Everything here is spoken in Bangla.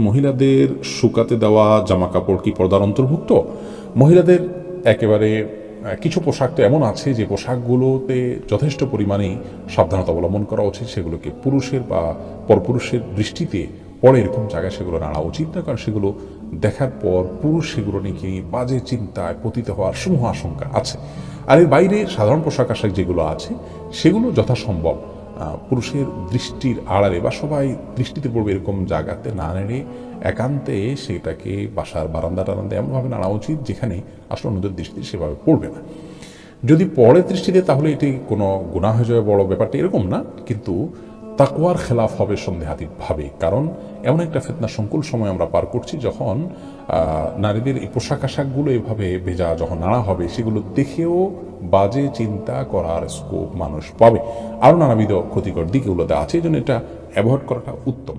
মহিলাদের শুকাতে দেওয়া জামা কাপড় কি পর্দার অন্তর্ভুক্ত? মহিলাদের একেবারে কিছু পোশাক তো এমন আছে যে পোশাকগুলোতে যথেষ্ট পরিমাণে সাবধানতা অবলম্বন করা উচিত, সেগুলোকে পুরুষের বা পরপুরুষের দৃষ্টিতে পরে এরকম জায়গায় সেগুলো নাড়া উচিত না, কারণ সেগুলো দেখার পর পুরুষ সেগুলো নিয়ে বাজে চিন্তায় পতিত হওয়ার সমূহ আশঙ্কা আছে। আর এর বাইরে সাধারণ পোশাক আশাক যেগুলো আছে, সেগুলো যথাসম্ভব পুরুষের দৃষ্টির আড়ালে বা সবাই দৃষ্টিতে পড়বে এরকম জায়গাতে না নেড়ে একান্তে সেটাকে বাসার বারান্দা টারান্দা এমনভাবে নাড়া উচিত যেখানে আসলে অন্যদের দৃষ্টি সেভাবে পড়বে না। যদি পড়ে দৃষ্টিতে তাহলে এটি কোনো গুণা হয়ে যাবে বড় ব্যাপারটা এরকম না, কিন্তু তাকুয়ার খেলাফ হবে সন্দেহাতীতভাবে। কারণ এমন একটা ফেতনা সংকুল সময় আমরা পার করছি যখন নারীদের এই পোশাক আশাকগুলো এভাবে ভেজা যখন নাড়া হবে সেগুলো দেখেও বাজে চিন্তা করার স্কোপ মানুষ পাবে। আরও নানাবিধ ক্ষতিকর দিকগুলোতে আছে, এই জন্য এটা অ্যাভয়েড করাটা উত্তম।